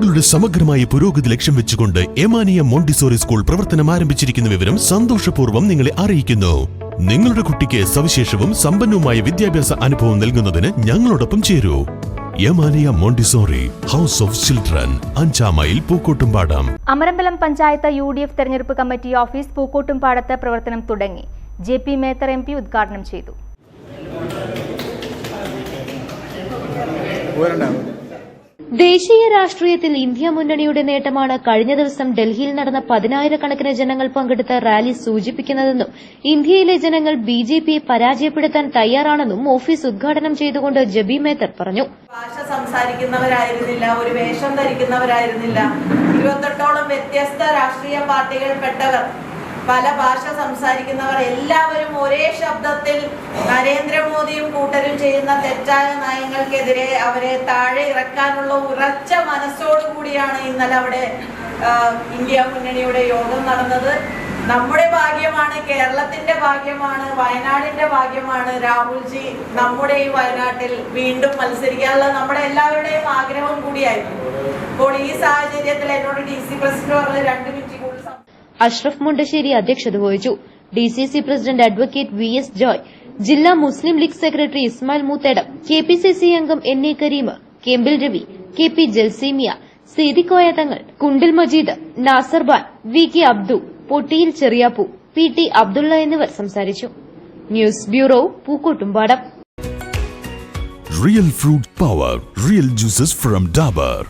കുട്ടികളുടെ സമഗ്രമായ പുരോഗതി ലക്ഷ്യം വെച്ചുകൊണ്ട് എമാനിയ മോണ്ടിസോറി സ്കൂൾ പ്രവർത്തനം ആരംഭിച്ചിരിക്കുന്ന വിവരം സന്തോഷപൂർവം നിങ്ങളെ അറിയിക്കുന്നു. നിങ്ങളുടെ കുട്ടിക്ക് സവിശേഷവും സമ്പന്നവുമായ വിദ്യാഭ്യാസ അനുഭവം നൽകുന്നതിന് ഞങ്ങളോടൊപ്പം ചേരൂ. Yamaniya Montessori house of children അഞ്ചാം mile Pookkottumpadam. Amarambalam panchayat U D F തെരഞ്ഞെടുപ്പ് കമ്മിറ്റി ഓഫീസ് പൂക്കോട്ടുംപാടത്ത് പ്രവർത്തനം തുടങ്ങി. J P Mather M P ഉദ്ഘാടനം ചെയ്തു. ദേശീയ രാഷ്ട്രീയത്തിൽ ഇന്ത്യ മുന്നണിയുടെ നേട്ടമാണ് കഴിഞ്ഞ ദിവസം ഡൽഹിയിൽ നടന്ന പതിനായിരക്കണക്കിന് ജനങ്ങൾ പങ്കെടുത്ത റാലി സൂചിപ്പിക്കുന്നതെന്നും ഇന്ത്യയിലെ ജനങ്ങൾ ബി ജെ പിയെ പരാജയപ്പെടുത്താൻ തയ്യാറാണെന്നും ഓഫീസ് ഉദ്ഘാടനം ചെയ്തുകൊണ്ട് ജബി മേത്തർ പറഞ്ഞു. ഭാഷ സംസാരിക്കുന്നവരായിരുന്നില്ല ഒരു വേഷം ധരിക്കുന്നവരായിരുന്നില്ല. ഇരുപത്തെട്ടോളം വ്യത്യസ്ത രാഷ്ട്രീയ പാർട്ടികൾപ്പെട്ടവർ പല ഭാഷ സംസാരിക്കുന്നവർ എല്ലാവരും ഒരേ ശബ്ദത്തിൽ നരേന്ദ്രമോദിയും കൂട്ടരും ചെയ്യുന്ന തെറ്റായ നയങ്ങൾക്കെതിരെ അവരെ താഴെ ഇറക്കാനുള്ള ഉറച്ച മനസ്സോടുകൂടിയാണ് ഇന്നലെ അവിടെ ഇന്ത്യ മുന്നണിയുടെ യോഗം നടന്നത്. നമ്മുടെ ഭാഗ്യമാണ് കേരളത്തിന്റെ ഭാഗ്യമാണ് വയനാടിന്റെ ഭാഗ്യമാണ് രാഹുൽജി നമ്മുടെ ഈ വയനാട്ടിൽ വീണ്ടും മത്സരിക്കാനുള്ള നമ്മുടെ എല്ലാവരുടെയും ആഗ്രഹം കൂടിയായിരുന്നു. അപ്പോൾ ഈ സാഹചര്യത്തിൽ എന്നോട് ഡി സി പ്രസിഡന്റ് പറഞ്ഞ രണ്ട് മിനിറ്റ് അഷ്റഫ് മുണ്ടശ്ശേരി അധ്യക്ഷത വഹിച്ചു. D C C president advocate V S Joy ജില്ലാ Muslim League secretary Ismail Moothedam K P C C അംഗം N A Kareem Kempil Ravi K P Jalsimiya Seethikoya Thangal Kundil Majeed Nasarban V K Abdu Pottiyil Cheriyappu P T Abdulla എന്നിവർ സംസാരിച്ചു. News bureau Pookkottumpadam. Real fruit power real juices from Dabur